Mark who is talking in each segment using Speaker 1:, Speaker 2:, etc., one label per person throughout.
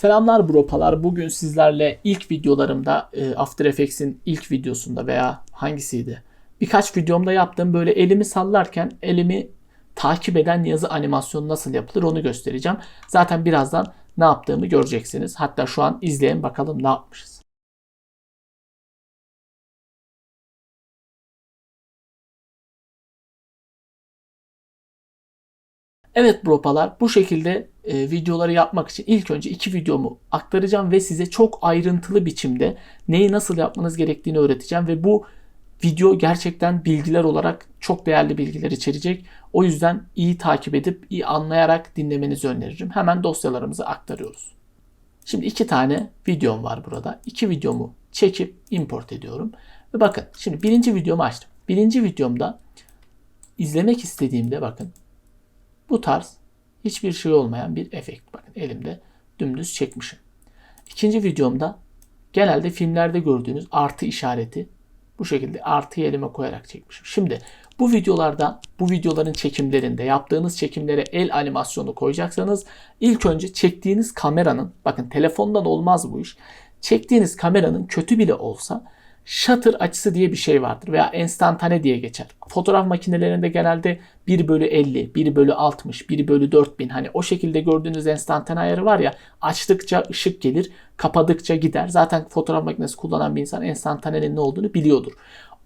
Speaker 1: Selamlar bropalar. Bugün sizlerle ilk videolarımda e, After Effects'in ilk videosunda veya hangisiydi? Birkaç videomda yaptığım böyle elimi sallarken elimi takip eden yazı animasyonu nasıl yapılır onu göstereceğim. Zaten birazdan ne yaptığımı göreceksiniz. Hatta şu an izleyin bakalım ne yapmışız. Evet bropalar bu şekilde e, videoları yapmak için ilk önce iki videomu aktaracağım ve size çok ayrıntılı biçimde neyi nasıl yapmanız gerektiğini öğreteceğim ve bu video gerçekten bilgiler olarak çok değerli bilgiler içerecek. O yüzden iyi takip edip iyi anlayarak dinlemenizi öneririm. Hemen dosyalarımızı aktarıyoruz. Şimdi iki tane videom var burada. İki videomu çekip import ediyorum. Ve bakın şimdi birinci videomu açtım. Birinci videomda izlemek istediğimde bakın bu tarz hiçbir şey olmayan bir efekt. Bakın elimde dümdüz çekmişim. İkinci videomda genelde filmlerde gördüğünüz artı işareti bu şekilde artı elime koyarak çekmişim. Şimdi bu videolarda, bu videoların çekimlerinde yaptığınız çekimlere el animasyonu koyacaksanız ilk önce çektiğiniz kameranın, bakın telefondan olmaz bu iş. Çektiğiniz kameranın kötü bile olsa shutter açısı diye bir şey vardır veya enstantane diye geçer. Fotoğraf makinelerinde genelde 1 bölü 50, 1 bölü 60, 1 bölü 4000 hani o şekilde gördüğünüz enstantane ayarı var ya açtıkça ışık gelir, kapadıkça gider. Zaten fotoğraf makinesi kullanan bir insan enstantanenin ne olduğunu biliyordur.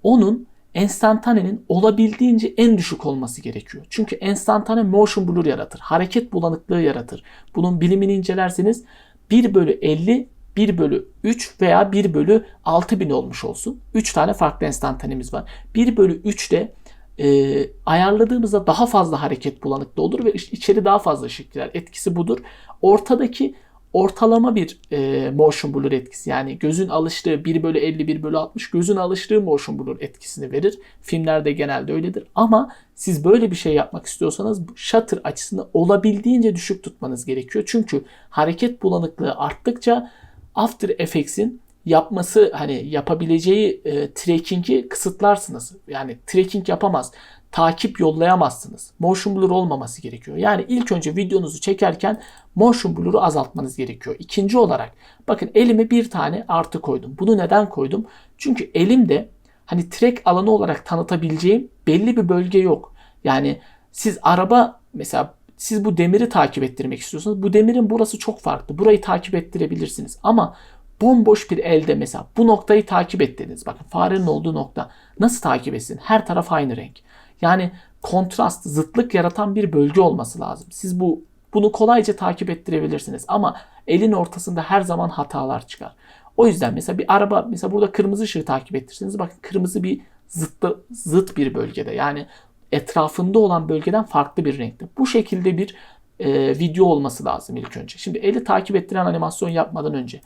Speaker 1: Onun enstantanenin olabildiğince en düşük olması gerekiyor. Çünkü enstantane motion blur yaratır. Hareket bulanıklığı yaratır. Bunun bilimini incelerseniz 1 bölü 50 1 bölü 3 veya 1 bölü 6000 olmuş olsun. 3 tane farklı enstantanemiz var. 1 bölü 3 de e, ayarladığımızda daha fazla hareket bulanıklığı olur ve içeri daha fazla ışık girer. Etkisi budur. Ortadaki ortalama bir e, motion blur etkisi yani gözün alıştığı 1 bölü 50 1 bölü 60 gözün alıştığı motion blur etkisini verir. Filmlerde genelde öyledir ama siz böyle bir şey yapmak istiyorsanız shutter açısını olabildiğince düşük tutmanız gerekiyor. Çünkü hareket bulanıklığı arttıkça After Effects'in yapması hani yapabileceği e, tracking'i kısıtlarsınız. Yani tracking yapamaz. Takip yollayamazsınız. Motion blur olmaması gerekiyor. Yani ilk önce videonuzu çekerken motion blur'u azaltmanız gerekiyor. İkinci olarak bakın elime bir tane artı koydum. Bunu neden koydum? Çünkü elimde hani track alanı olarak tanıtabileceğim belli bir bölge yok. Yani siz araba mesela siz bu demiri takip ettirmek istiyorsanız bu demirin burası çok farklı. Burayı takip ettirebilirsiniz. Ama bomboş bir elde mesela bu noktayı takip ettiniz. Bakın farenin olduğu nokta nasıl takip etsin? Her taraf aynı renk. Yani kontrast, zıtlık yaratan bir bölge olması lazım. Siz bu bunu kolayca takip ettirebilirsiniz ama elin ortasında her zaman hatalar çıkar. O yüzden mesela bir araba mesela burada kırmızı ışığı takip ettirseniz bakın kırmızı bir zıttı, zıt bir bölgede. Yani etrafında olan bölgeden farklı bir renkte. Bu şekilde bir e, video olması lazım ilk önce. Şimdi eli takip ettiren animasyon yapmadan önce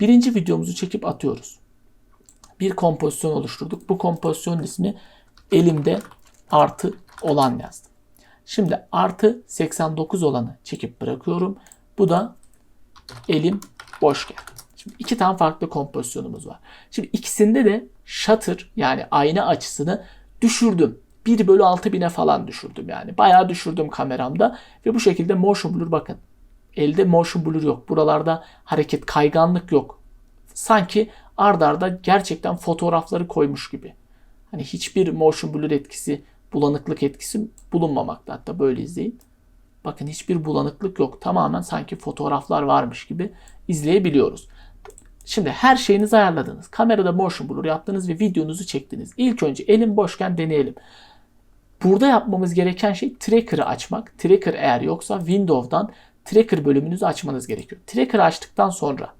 Speaker 1: birinci videomuzu çekip atıyoruz. Bir kompozisyon oluşturduk. Bu kompozisyonun ismi elimde artı olan yazdım. Şimdi artı 89 olanı çekip bırakıyorum. Bu da elim boşken. Şimdi iki tane farklı kompozisyonumuz var. Şimdi ikisinde de shutter yani ayna açısını düşürdüm. 1 bölü 6 bine falan düşürdüm yani. Bayağı düşürdüm kameramda. Ve bu şekilde motion blur bakın. Elde motion blur yok. Buralarda hareket kayganlık yok. Sanki ardarda arda gerçekten fotoğrafları koymuş gibi. Hani hiçbir motion blur etkisi, bulanıklık etkisi bulunmamakta. Hatta böyle izleyin. Bakın hiçbir bulanıklık yok. Tamamen sanki fotoğraflar varmış gibi izleyebiliyoruz. Şimdi her şeyinizi ayarladınız. Kamerada motion blur yaptınız ve videonuzu çektiniz. İlk önce elim boşken deneyelim. Burada yapmamız gereken şey Tracker'ı açmak. Tracker eğer yoksa Windows'dan Tracker bölümünüzü açmanız gerekiyor. Tracker açtıktan sonra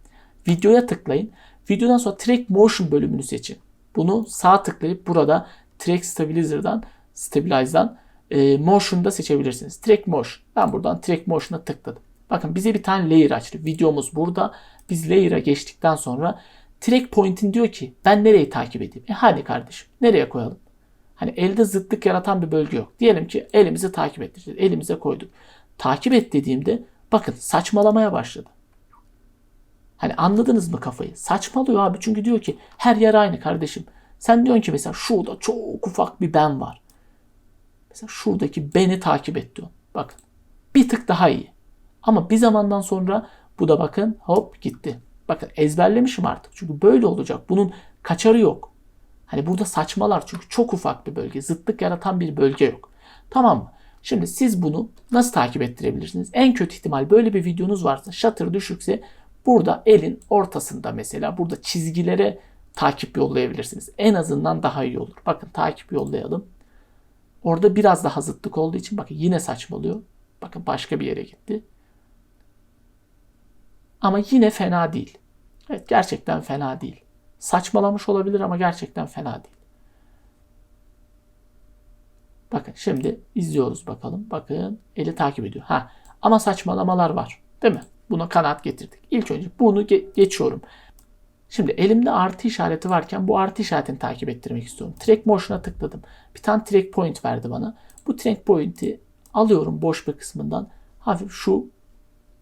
Speaker 1: videoya tıklayın. Videodan sonra Track Motion bölümünü seçin. Bunu sağ tıklayıp burada Track Stabilizer'dan Stabilize'dan e, Motion'da seçebilirsiniz. Track Motion. Ben buradan Track Motion'a tıkladım. Bakın bize bir tane layer açtı. Videomuz burada. Biz layer'a geçtikten sonra Track Point'in diyor ki ben nereyi takip edeyim? E hadi kardeşim nereye koyalım? Hani elde zıtlık yaratan bir bölge yok. Diyelim ki elimizi takip ettireceğiz. Elimize koyduk. Takip et dediğimde bakın saçmalamaya başladı. Hani anladınız mı kafayı? Saçmalıyor abi çünkü diyor ki her yer aynı kardeşim. Sen diyorsun ki mesela şurada çok ufak bir ben var. Mesela şuradaki beni takip et diyor. Bakın bir tık daha iyi. Ama bir zamandan sonra Bu da bakın hop gitti. Bakın ezberlemişim artık. Çünkü böyle olacak. Bunun kaçarı yok. Hani burada saçmalar çünkü çok ufak bir bölge. Zıtlık yaratan bir bölge yok. Tamam mı? Şimdi siz bunu nasıl takip ettirebilirsiniz? En kötü ihtimal böyle bir videonuz varsa shutter düşükse burada elin ortasında mesela burada çizgilere takip yollayabilirsiniz. En azından daha iyi olur. Bakın takip yollayalım. Orada biraz daha zıtlık olduğu için bakın yine saçmalıyor. Bakın başka bir yere gitti. Ama yine fena değil. Evet gerçekten fena değil. Saçmalamış olabilir ama gerçekten fena değil. Bakın şimdi izliyoruz bakalım. Bakın eli takip ediyor. Ha ama saçmalamalar var. Değil mi? Buna kanaat getirdik. İlk önce bunu ge- geçiyorum. Şimdi elimde artı işareti varken bu artı işaretini takip ettirmek istiyorum. Track motion'a tıkladım. Bir tane track point verdi bana. Bu track point'i alıyorum boş bir kısmından. Hafif şu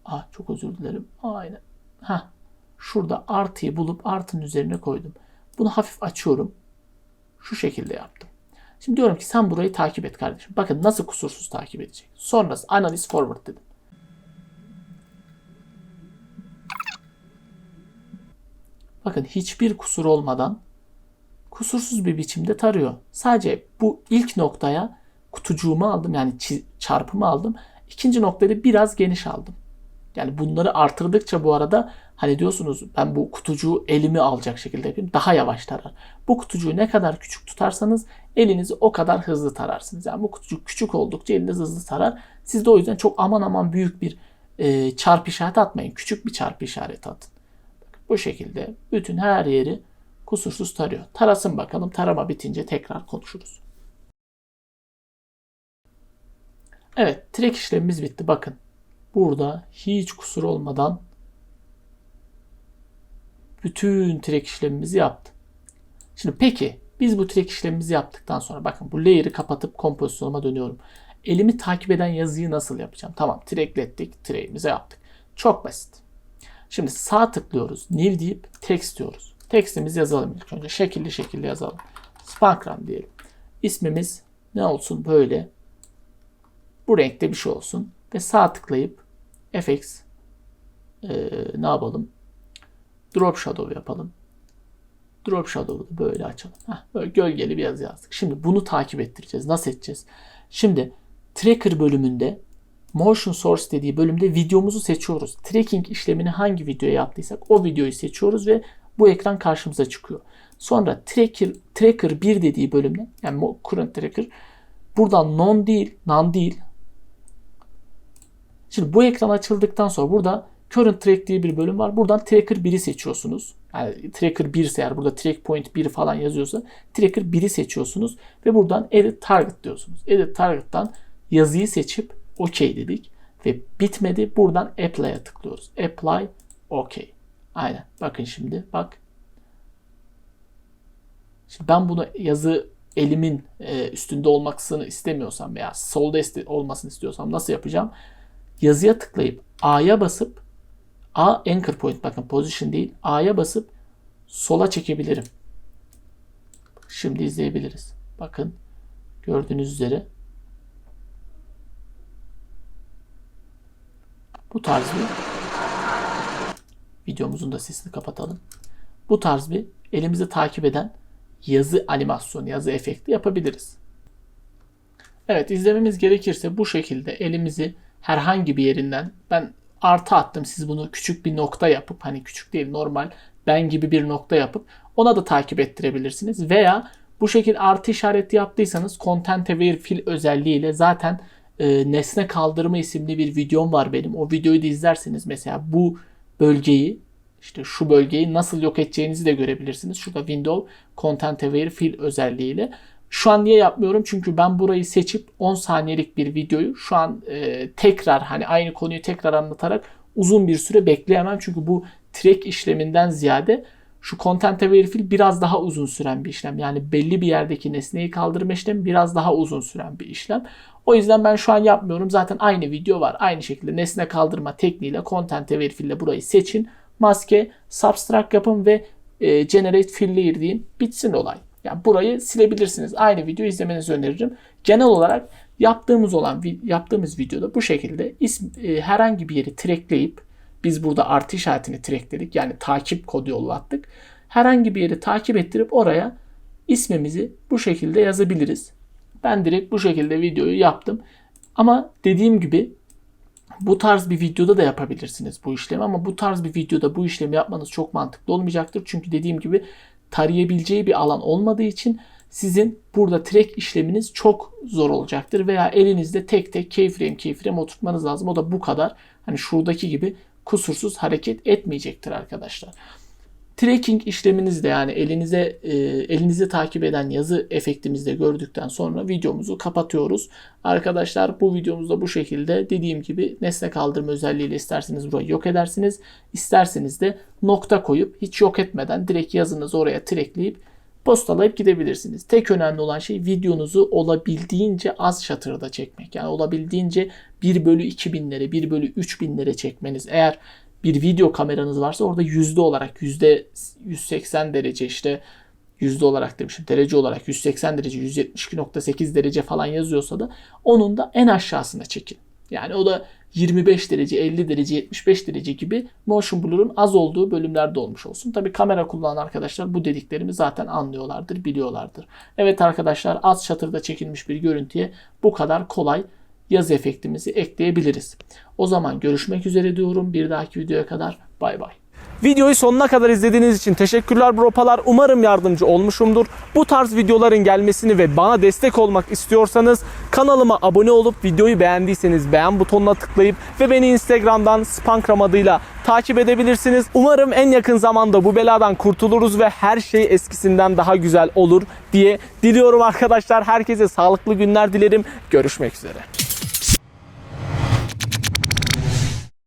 Speaker 1: Ah çok özür dilerim. Aynen. Ha. Şurada artıyı bulup artının üzerine koydum. Bunu hafif açıyorum. Şu şekilde yaptım. Şimdi diyorum ki sen burayı takip et kardeşim. Bakın nasıl kusursuz takip edecek. Sonrası analiz forward dedim. Bakın hiçbir kusur olmadan kusursuz bir biçimde tarıyor. Sadece bu ilk noktaya kutucuğumu aldım yani çarpımı aldım. İkinci noktayı biraz geniş aldım. Yani bunları artırdıkça bu arada hani diyorsunuz ben bu kutucuğu elimi alacak şekilde yapayım daha yavaş tarar. Bu kutucuğu ne kadar küçük tutarsanız elinizi o kadar hızlı tararsınız. Yani bu kutucuk küçük oldukça eliniz hızlı tarar. Siz de o yüzden çok aman aman büyük bir e, çarpı işareti atmayın. Küçük bir çarpı işareti atın. Bu şekilde bütün her yeri kusursuz tarıyor. Tarasın bakalım. Tarama bitince tekrar konuşuruz. Evet, track işlemimiz bitti. Bakın. Burada hiç kusur olmadan bütün track işlemimizi yaptım. Şimdi peki biz bu track işlemimizi yaptıktan sonra bakın bu layer'ı kapatıp kompozisyonuma dönüyorum. Elimi takip eden yazıyı nasıl yapacağım? Tamam tracklettik, track'imizi yaptık. Çok basit. Şimdi sağ tıklıyoruz. New deyip text diyoruz. Textimizi yazalım ilk önce. Şekilli şekilli yazalım. Spankram diyelim. İsmimiz ne olsun böyle. Bu renkte bir şey olsun. Ve sağ tıklayıp FX ee, ne yapalım? Drop Shadow yapalım. Drop Shadow'u böyle açalım. Heh, böyle gölgeli bir yazı yazdık. Şimdi bunu takip ettireceğiz. Nasıl edeceğiz? Şimdi Tracker bölümünde Motion Source dediği bölümde videomuzu seçiyoruz. Tracking işlemini hangi videoya yaptıysak o videoyu seçiyoruz ve bu ekran karşımıza çıkıyor. Sonra Tracker, Tracker 1 dediği bölümde yani Current Tracker buradan non değil, non değil. Şimdi bu ekran açıldıktan sonra burada Current Track diye bir bölüm var. Buradan Tracker 1'i seçiyorsunuz. Yani Tracker 1 ise eğer burada Track Point 1 falan yazıyorsa Tracker 1'i seçiyorsunuz ve buradan Edit Target diyorsunuz. Edit Target'tan yazıyı seçip OK dedik ve bitmedi. Buradan Apply'a tıklıyoruz. Apply OK. Aynen. Bakın şimdi bak. Şimdi ben bunu yazı elimin e, üstünde olmasını istemiyorsam veya solda olmasını istiyorsam nasıl yapacağım? Yazıya tıklayıp A'ya basıp A anchor point bakın position değil. A'ya basıp sola çekebilirim. Şimdi izleyebiliriz. Bakın gördüğünüz üzere bu tarz bir videomuzun da sesini kapatalım. Bu tarz bir elimizi takip eden yazı animasyonu, yazı efekti yapabiliriz. Evet izlememiz gerekirse bu şekilde elimizi herhangi bir yerinden ben artı attım. Siz bunu küçük bir nokta yapıp hani küçük değil normal ben gibi bir nokta yapıp ona da takip ettirebilirsiniz. Veya bu şekilde artı işareti yaptıysanız Content Aware Fill özelliğiyle zaten e, nesne kaldırma isimli bir videom var benim. O videoyu da izlerseniz mesela bu bölgeyi işte şu bölgeyi nasıl yok edeceğinizi de görebilirsiniz. Şurada Window Content Aware Fill özelliğiyle. Şu an niye yapmıyorum? Çünkü ben burayı seçip 10 saniyelik bir videoyu şu an e, tekrar hani aynı konuyu tekrar anlatarak uzun bir süre bekleyemem. Çünkü bu track işleminden ziyade şu content aware fill biraz daha uzun süren bir işlem. Yani belli bir yerdeki nesneyi kaldırma işlemi biraz daha uzun süren bir işlem. O yüzden ben şu an yapmıyorum. Zaten aynı video var. Aynı şekilde nesne kaldırma tekniğiyle content aware fill ile burayı seçin. Maske, subtract yapın ve e, generate fill layer deyin. Bitsin olay. Yani burayı silebilirsiniz. Aynı videoyu izlemenizi öneririm. Genel olarak yaptığımız olan yaptığımız videoda bu şekilde ism, e, herhangi bir yeri trackleyip Biz burada artı işaretini trackledik. Yani takip kodu yollattık. Herhangi bir yeri takip ettirip oraya ismimizi bu şekilde yazabiliriz. Ben direkt bu şekilde videoyu yaptım. Ama dediğim gibi bu tarz bir videoda da yapabilirsiniz bu işlemi ama bu tarz bir videoda bu işlemi yapmanız çok mantıklı olmayacaktır. Çünkü dediğim gibi tarayabileceği bir alan olmadığı için sizin burada track işleminiz çok zor olacaktır veya elinizde tek tek keyframe keyframe oturtmanız lazım. O da bu kadar. Hani şuradaki gibi kusursuz hareket etmeyecektir arkadaşlar. Tracking işleminiz de yani elinize e, elinizi takip eden yazı efektimizi de gördükten sonra videomuzu kapatıyoruz. Arkadaşlar bu videomuzda bu şekilde dediğim gibi nesne kaldırma özelliğiyle isterseniz burayı yok edersiniz. İsterseniz de nokta koyup hiç yok etmeden direkt yazınızı oraya trackleyip postalayıp gidebilirsiniz. Tek önemli olan şey videonuzu olabildiğince az şatırda çekmek. Yani olabildiğince 1 bölü 2000'lere 1 bölü 3000'lere çekmeniz. Eğer bir video kameranız varsa orada yüzde olarak yüzde 180 derece işte yüzde olarak demişim derece olarak 180 derece 172.8 derece falan yazıyorsa da onun da en aşağısına çekin. Yani o da 25 derece, 50 derece, 75 derece gibi motion blur'un az olduğu bölümlerde olmuş olsun. Tabi kamera kullanan arkadaşlar bu dediklerimi zaten anlıyorlardır, biliyorlardır. Evet arkadaşlar az şatırda çekilmiş bir görüntüye bu kadar kolay yaz efektimizi ekleyebiliriz. O zaman görüşmek üzere diyorum. Bir dahaki videoya kadar bay bay.
Speaker 2: Videoyu sonuna kadar izlediğiniz için teşekkürler bropalar. Umarım yardımcı olmuşumdur. Bu tarz videoların gelmesini ve bana destek olmak istiyorsanız kanalıma abone olup videoyu beğendiyseniz beğen butonuna tıklayıp ve beni Instagram'dan Spankram adıyla takip edebilirsiniz. Umarım en yakın zamanda bu beladan kurtuluruz ve her şey eskisinden daha güzel olur diye diliyorum arkadaşlar. Herkese sağlıklı günler dilerim. Görüşmek üzere.